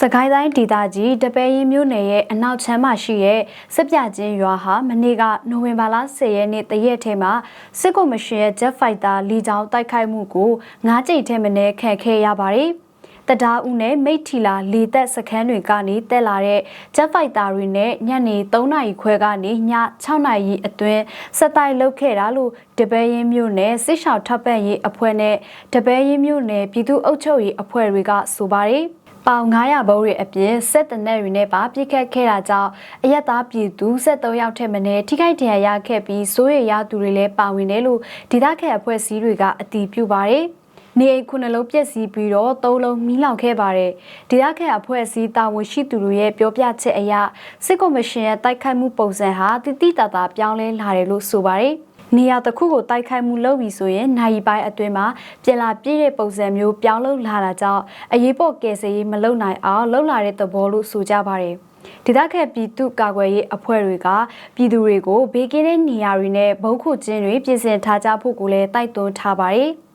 စကိုင်းတိုင်းဒေသကြီးတပယ်ရင်မြို့နယ်ရဲ့အနောက်ချမ်းမှာရှိတဲ့စစ်ပြချင်းရွာဟာမနေ့ကနိုဝင်ဘာလ10ရက်နေ့တရက်ထဲမှာစစ်ကော်မရှင်ရဲ့ Jet Fighter လီကြောင်းတိုက်ခိုက်မှုကို၅ကြိမ်ထဲမနည်းခံခဲ့ရပါတယ်။တဒါဦးနဲ့မိတ်ထီလာလေသက်စခန်းတွေကနေတက်လာတဲ့ Jet Fighter တွေနဲ့ညနေ3နာရီခွဲကနေည6နာရီအတွင်းစက်တိုက်လုတ်ခဲ့တာလို့တပယ်ရင်မြို့နယ်စစ်ရှောက်ထပ်ပံ့ရေးအဖွဲ့နဲ့တပယ်ရင်မြို့နယ်ပြည်သူ့အုပ်ချုပ်ရေးအဖွဲ့တွေကဆိုပါတယ်။ ပေါင်900ဘုံတွေအပြင်စက်တနက်တွေနဲ့ပါပြစ်ခတ်ခဲ့တာကြောင့်အရက်သားပြည်သူ73ယောက်ထက်မနည်းထိခိုက်ဒဏ်ရာရခဲ့ပြီးစိုးရိမ်ရသူတွေလည်းပါဝင်တယ်လို့ဒေသခံအဖွဲ့အစည်းတွေကအတည်ပြုပါတယ်။နေအိမ်ခုနှလုံးပျက်စီးပြီးတော့သုံးလုံးမီးလောင်ခဲ့ပါတယ်။ဒေသခံအဖွဲ့အစည်းတာဝန်ရှိသူတွေရဲ့ပြောပြချက်အရစစ်ကော်မရှင်ရဲ့တိုက်ခိုက်မှုပုံစံဟာတိတိတသာပြောင်းလဲလာတယ်လို့ဆိုပါတယ်။ နေရာတစ်ခုကိုတိုက်ခိုက်မှုလုပ်ပြီးဆိုရင်နိုင်ပိုင်းအတွင်းမှာပြည်လာပြည့်တဲ့ပုံစံမျိုးပြောင်းလဲလာတာကြောင့်အရေးပေါ်ကယ်ဆယ်ရေးမလုပ်နိုင်အောင်လှုပ်လာတဲ့သဘောလို့ဆိုကြပါတယ်။ဒေသခံပြည်သူကာကွယ်ရေးအဖွဲ့တွေကပြည်သူတွေကိုဘေးကင်းတဲ့နေရာတွေနဲ့ဘုံခုကျင်းတွေပြင်ဆင်ထားကြဖို့ကိုလည်းတိုက်တွန်းထားပါတယ်။